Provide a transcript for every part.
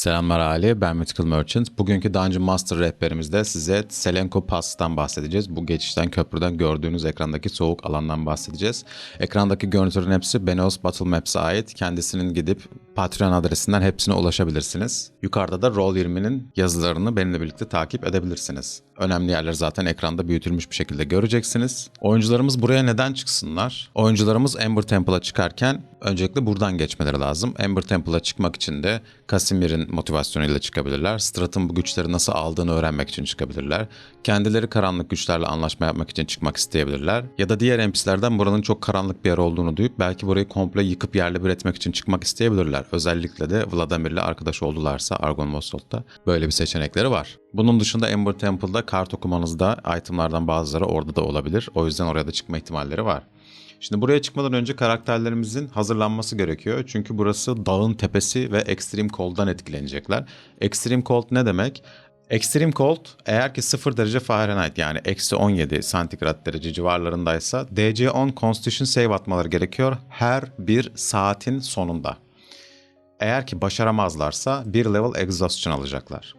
Selamlar Ali, ben Mythical Merchant. Bugünkü Dungeon Master rehberimizde size Selenko Pass'tan bahsedeceğiz. Bu geçişten köprüden gördüğünüz ekrandaki soğuk alandan bahsedeceğiz. Ekrandaki görüntülerin hepsi Benos Battle Maps'e ait. Kendisinin gidip Patreon adresinden hepsine ulaşabilirsiniz. Yukarıda da Roll20'nin yazılarını benimle birlikte takip edebilirsiniz. Önemli yerler zaten ekranda büyütülmüş bir şekilde göreceksiniz. Oyuncularımız buraya neden çıksınlar? Oyuncularımız Ember Temple'a çıkarken öncelikle buradan geçmeleri lazım. Ember Temple'a çıkmak için de Casimir'in motivasyonuyla çıkabilirler. Strat'ın bu güçleri nasıl aldığını öğrenmek için çıkabilirler. Kendileri karanlık güçlerle anlaşma yapmak için çıkmak isteyebilirler. Ya da diğer NPC'lerden buranın çok karanlık bir yer olduğunu duyup belki burayı komple yıkıp yerle bir etmek için çıkmak isteyebilirler. Özellikle de Vladimir'le arkadaş oldularsa Argon Vossolt'ta böyle bir seçenekleri var. Bunun dışında Ember Temple'da kart okumanızda itemlardan bazıları orada da olabilir. O yüzden oraya da çıkma ihtimalleri var. Şimdi buraya çıkmadan önce karakterlerimizin hazırlanması gerekiyor. Çünkü burası dağın tepesi ve Extreme Cold'dan etkilenecekler. Extreme Cold ne demek? Extreme Cold eğer ki 0 derece Fahrenheit yani eksi 17 santigrat derece civarlarındaysa DC-10 Constitution Save atmaları gerekiyor her bir saatin sonunda. Eğer ki başaramazlarsa bir level exhaustion alacaklar.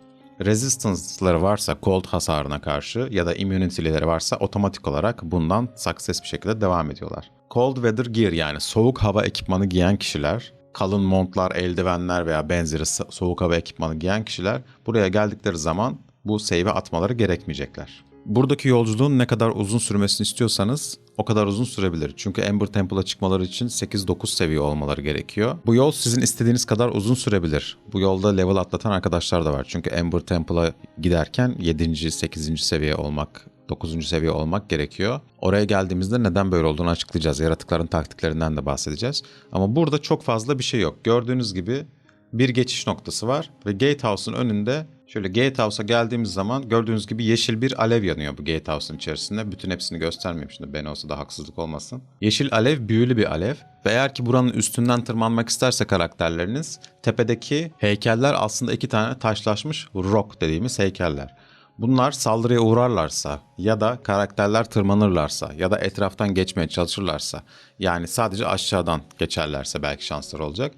Resistance'ları varsa cold hasarına karşı ya da immunity'leri varsa otomatik olarak bundan success bir şekilde devam ediyorlar. Cold weather gear yani soğuk hava ekipmanı giyen kişiler, kalın montlar, eldivenler veya benzeri so- soğuk hava ekipmanı giyen kişiler buraya geldikleri zaman bu save'e atmaları gerekmeyecekler. Buradaki yolculuğun ne kadar uzun sürmesini istiyorsanız o kadar uzun sürebilir. Çünkü Ember Temple'a çıkmaları için 8-9 seviye olmaları gerekiyor. Bu yol sizin istediğiniz kadar uzun sürebilir. Bu yolda level atlatan arkadaşlar da var. Çünkü Ember Temple'a giderken 7. 8. seviye olmak 9. seviye olmak gerekiyor. Oraya geldiğimizde neden böyle olduğunu açıklayacağız. Yaratıkların taktiklerinden de bahsedeceğiz. Ama burada çok fazla bir şey yok. Gördüğünüz gibi bir geçiş noktası var ve Gatehouse'un önünde şöyle Gatehouse'a geldiğimiz zaman gördüğünüz gibi yeşil bir alev yanıyor bu Gatehouse'un içerisinde. Bütün hepsini göstermeyeyim şimdi ben olsa da haksızlık olmasın. Yeşil alev büyülü bir alev ve eğer ki buranın üstünden tırmanmak isterse karakterleriniz tepedeki heykeller aslında iki tane taşlaşmış rock dediğimiz heykeller. Bunlar saldırıya uğrarlarsa ya da karakterler tırmanırlarsa ya da etraftan geçmeye çalışırlarsa yani sadece aşağıdan geçerlerse belki şansları olacak.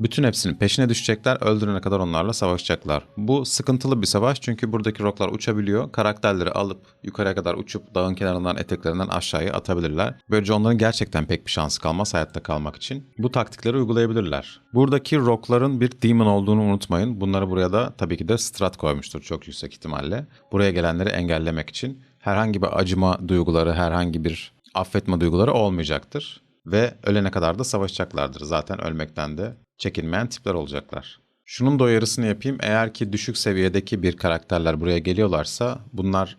Bütün hepsinin peşine düşecekler, öldürene kadar onlarla savaşacaklar. Bu sıkıntılı bir savaş çünkü buradaki roklar uçabiliyor. Karakterleri alıp yukarıya kadar uçup dağın kenarından eteklerinden aşağıya atabilirler. Böylece onların gerçekten pek bir şansı kalmaz hayatta kalmak için. Bu taktikleri uygulayabilirler. Buradaki rokların bir demon olduğunu unutmayın. Bunları buraya da tabii ki de strat koymuştur çok yüksek ihtimalle. Buraya gelenleri engellemek için herhangi bir acıma duyguları, herhangi bir affetme duyguları olmayacaktır ve ölene kadar da savaşacaklardır. Zaten ölmekten de çekinmeyen tipler olacaklar. Şunun da uyarısını yapayım. Eğer ki düşük seviyedeki bir karakterler buraya geliyorlarsa bunlar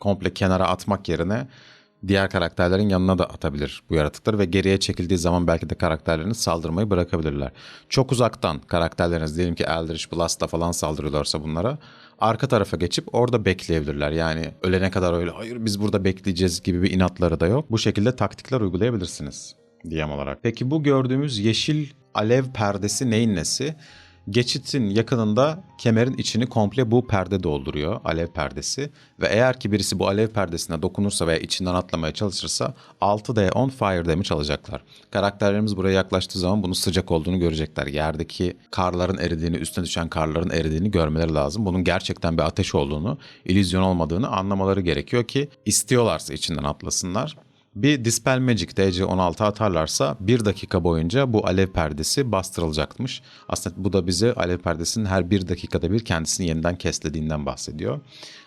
komple kenara atmak yerine diğer karakterlerin yanına da atabilir bu yaratıkları ve geriye çekildiği zaman belki de karakterleriniz saldırmayı bırakabilirler. Çok uzaktan karakterleriniz diyelim ki Eldritch Blast'la falan saldırıyorlarsa bunlara arka tarafa geçip orada bekleyebilirler. Yani ölene kadar öyle hayır biz burada bekleyeceğiz gibi bir inatları da yok. Bu şekilde taktikler uygulayabilirsiniz. DM olarak. Peki bu gördüğümüz yeşil alev perdesi neyin nesi? Geçitin yakınında kemerin içini komple bu perde dolduruyor. Alev perdesi. Ve eğer ki birisi bu alev perdesine dokunursa veya içinden atlamaya çalışırsa 6D10 fire damage alacaklar. Karakterlerimiz buraya yaklaştığı zaman bunun sıcak olduğunu görecekler. Yerdeki karların eridiğini, üstüne düşen karların eridiğini görmeleri lazım. Bunun gerçekten bir ateş olduğunu, illüzyon olmadığını anlamaları gerekiyor ki istiyorlarsa içinden atlasınlar. Bir Dispel Magic DC16 atarlarsa bir dakika boyunca bu alev perdesi bastırılacakmış. Aslında bu da bize alev perdesinin her bir dakikada bir kendisini yeniden keslediğinden bahsediyor.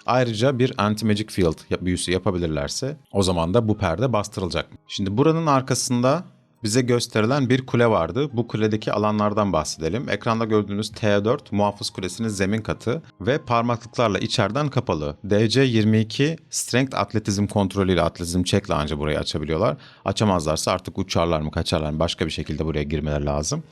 Ayrıca bir Anti-Magic Field büyüsü yapabilirlerse o zaman da bu perde bastırılacak. Şimdi buranın arkasında bize gösterilen bir kule vardı. Bu kuledeki alanlardan bahsedelim. Ekranda gördüğünüz T4 muhafız kulesinin zemin katı ve parmaklıklarla içeriden kapalı. DC22 Strength atletizm kontrolüyle atletizm checkle anca burayı açabiliyorlar. Açamazlarsa artık uçarlar mı kaçarlar mı başka bir şekilde buraya girmeleri lazım.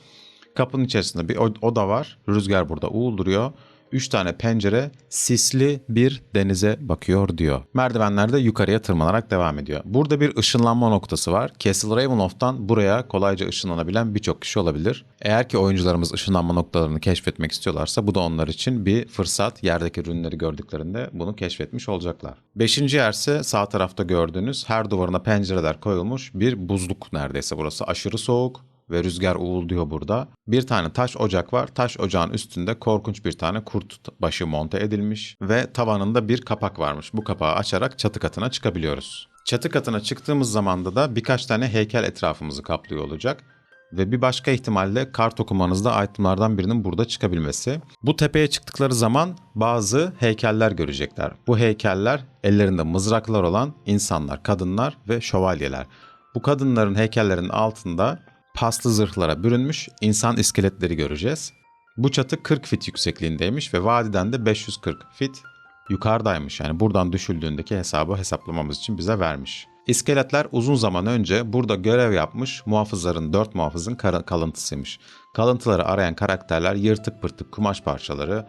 Kapının içerisinde bir oda var. Rüzgar burada uğulduruyor. 3 tane pencere sisli bir denize bakıyor diyor. Merdivenler de yukarıya tırmanarak devam ediyor. Burada bir ışınlanma noktası var. Castle Ravenloft'tan buraya kolayca ışınlanabilen birçok kişi olabilir. Eğer ki oyuncularımız ışınlanma noktalarını keşfetmek istiyorlarsa bu da onlar için bir fırsat. Yerdeki ürünleri gördüklerinde bunu keşfetmiş olacaklar. Beşinci yer ise sağ tarafta gördüğünüz her duvarına pencereler koyulmuş bir buzluk neredeyse burası. Aşırı soğuk ve rüzgar uğulduyor burada. Bir tane taş ocak var. Taş ocağın üstünde korkunç bir tane kurt başı monte edilmiş ve tavanında bir kapak varmış. Bu kapağı açarak çatı katına çıkabiliyoruz. Çatı katına çıktığımız zamanda da birkaç tane heykel etrafımızı kaplıyor olacak. Ve bir başka ihtimalle kart okumanızda itemlardan birinin burada çıkabilmesi. Bu tepeye çıktıkları zaman bazı heykeller görecekler. Bu heykeller ellerinde mızraklar olan insanlar, kadınlar ve şövalyeler. Bu kadınların heykellerinin altında paslı zırhlara bürünmüş insan iskeletleri göreceğiz. Bu çatı 40 fit yüksekliğindeymiş ve vadiden de 540 fit yukarıdaymış. Yani buradan düşüldüğündeki hesabı hesaplamamız için bize vermiş. İskeletler uzun zaman önce burada görev yapmış muhafızların, dört muhafızın kalıntısıymış. Kalıntıları arayan karakterler yırtık pırtık kumaş parçaları,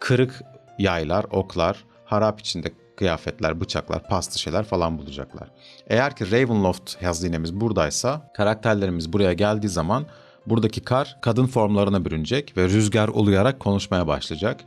kırık yaylar, oklar, harap içinde kıyafetler, bıçaklar, paslı şeyler falan bulacaklar. Eğer ki Ravenloft hazinemiz buradaysa karakterlerimiz buraya geldiği zaman buradaki kar kadın formlarına bürünecek ve rüzgar uluyarak konuşmaya başlayacak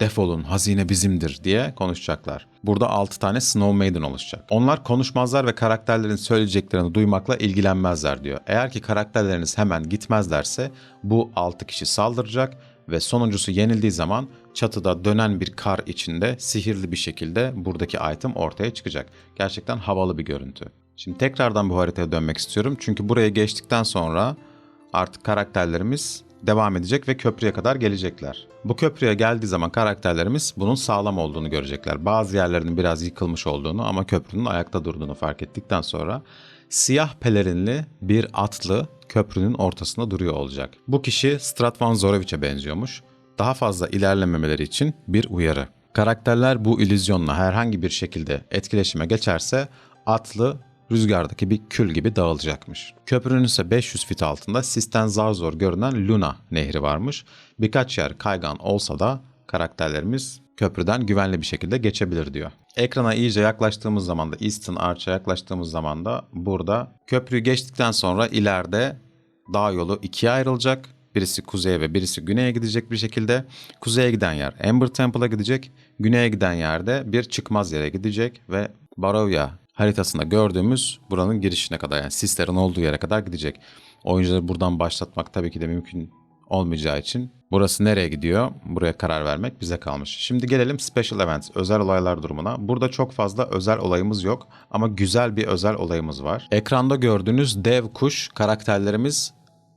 defolun hazine bizimdir diye konuşacaklar. Burada 6 tane Snow Maiden oluşacak. Onlar konuşmazlar ve karakterlerin söyleyeceklerini duymakla ilgilenmezler diyor. Eğer ki karakterleriniz hemen gitmezlerse bu 6 kişi saldıracak ve sonuncusu yenildiği zaman çatıda dönen bir kar içinde sihirli bir şekilde buradaki item ortaya çıkacak. Gerçekten havalı bir görüntü. Şimdi tekrardan bu haritaya dönmek istiyorum. Çünkü buraya geçtikten sonra artık karakterlerimiz devam edecek ve köprüye kadar gelecekler. Bu köprüye geldiği zaman karakterlerimiz bunun sağlam olduğunu görecekler. Bazı yerlerinin biraz yıkılmış olduğunu ama köprünün ayakta durduğunu fark ettikten sonra siyah pelerinli bir atlı köprünün ortasında duruyor olacak. Bu kişi Stratvan Zorovich'e benziyormuş. Daha fazla ilerlememeleri için bir uyarı. Karakterler bu illüzyonla herhangi bir şekilde etkileşime geçerse atlı rüzgardaki bir kül gibi dağılacakmış. Köprünün ise 500 fit altında sisten zar zor görünen Luna nehri varmış. Birkaç yer kaygan olsa da karakterlerimiz köprüden güvenli bir şekilde geçebilir diyor. Ekrana iyice yaklaştığımız zaman da Eastern Arch'a yaklaştığımız zaman da burada köprüyü geçtikten sonra ileride dağ yolu ikiye ayrılacak. Birisi kuzeye ve birisi güneye gidecek bir şekilde. Kuzeye giden yer Ember Temple'a gidecek. Güneye giden yerde bir çıkmaz yere gidecek ve Barovia haritasında gördüğümüz buranın girişine kadar yani sislerin olduğu yere kadar gidecek. Oyuncuları buradan başlatmak tabii ki de mümkün olmayacağı için burası nereye gidiyor buraya karar vermek bize kalmış. Şimdi gelelim special events özel olaylar durumuna. Burada çok fazla özel olayımız yok ama güzel bir özel olayımız var. Ekranda gördüğünüz dev kuş karakterlerimiz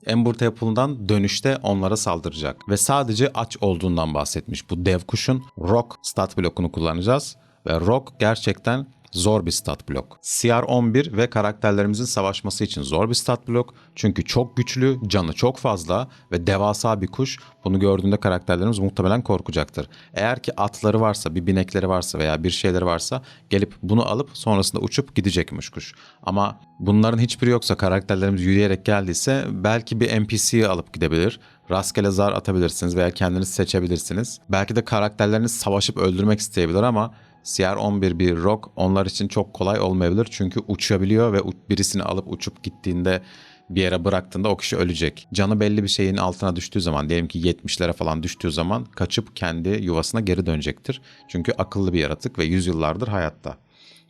Ember Temple'dan dönüşte onlara saldıracak. Ve sadece aç olduğundan bahsetmiş. Bu dev kuşun Rock stat blokunu kullanacağız. Ve Rock gerçekten zor bir stat blok. CR11 ve karakterlerimizin savaşması için zor bir stat blok. Çünkü çok güçlü, canı çok fazla ve devasa bir kuş. Bunu gördüğünde karakterlerimiz muhtemelen korkacaktır. Eğer ki atları varsa, bir binekleri varsa veya bir şeyleri varsa gelip bunu alıp sonrasında uçup gidecekmiş kuş. Ama bunların hiçbiri yoksa karakterlerimiz yürüyerek geldiyse belki bir NPC'yi alıp gidebilir. Rastgele zar atabilirsiniz veya kendiniz seçebilirsiniz. Belki de karakterleriniz savaşıp öldürmek isteyebilir ama CR11 bir rock onlar için çok kolay olmayabilir. Çünkü uçabiliyor ve birisini alıp uçup gittiğinde bir yere bıraktığında o kişi ölecek. Canı belli bir şeyin altına düştüğü zaman diyelim ki 70'lere falan düştüğü zaman kaçıp kendi yuvasına geri dönecektir. Çünkü akıllı bir yaratık ve yüzyıllardır hayatta.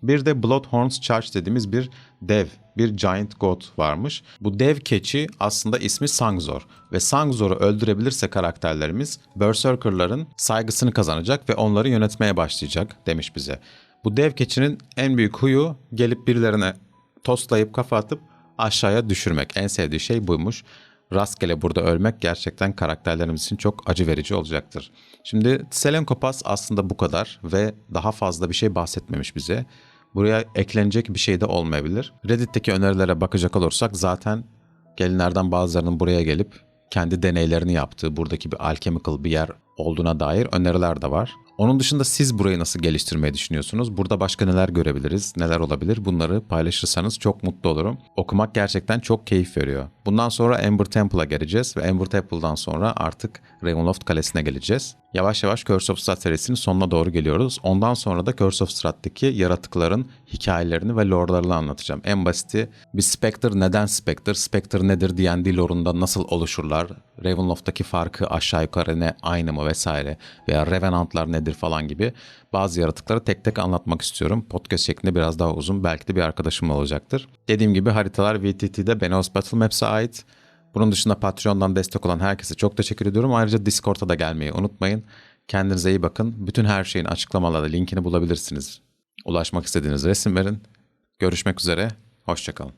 Bir de Bloodhorns Charge dediğimiz bir dev, bir giant goat varmış. Bu dev keçi aslında ismi Sangzor ve Sangzor'u öldürebilirse karakterlerimiz Berserker'ların saygısını kazanacak ve onları yönetmeye başlayacak demiş bize. Bu dev keçinin en büyük huyu gelip birilerine toslayıp kafa atıp aşağıya düşürmek. En sevdiği şey buymuş. Rastgele burada ölmek gerçekten karakterlerimiz için çok acı verici olacaktır. Şimdi Selenko Pass aslında bu kadar ve daha fazla bir şey bahsetmemiş bize. Buraya eklenecek bir şey de olmayabilir. Reddit'teki önerilere bakacak olursak zaten gelinlerden bazılarının buraya gelip kendi deneylerini yaptığı buradaki bir alchemical bir yer olduğuna dair öneriler de var. Onun dışında siz burayı nasıl geliştirmeyi düşünüyorsunuz? Burada başka neler görebiliriz, neler olabilir? Bunları paylaşırsanız çok mutlu olurum. Okumak gerçekten çok keyif veriyor. Bundan sonra Ember Temple'a geleceğiz ve Ember Temple'dan sonra artık Ravenloft Kalesi'ne geleceğiz. Yavaş yavaş Curse of Strahd serisinin sonuna doğru geliyoruz. Ondan sonra da Curse of Strahd'daki yaratıkların hikayelerini ve lore'larını anlatacağım. En basiti bir Spectre neden Spectre, Spectre nedir D&D lore'unda nasıl oluşurlar, Ravenloft'taki farkı aşağı yukarı ne aynı mı vesaire veya Revenant'lar nedir falan gibi bazı yaratıkları tek tek anlatmak istiyorum. Podcast şeklinde biraz daha uzun belki de bir arkadaşım olacaktır. Dediğim gibi haritalar VTT'de Benos Battle Maps'e ait. Bunun dışında Patreon'dan destek olan herkese çok teşekkür ediyorum. Ayrıca Discord'a da gelmeyi unutmayın. Kendinize iyi bakın. Bütün her şeyin açıklamalarda linkini bulabilirsiniz. Ulaşmak istediğiniz resimlerin. Görüşmek üzere. Hoşçakalın.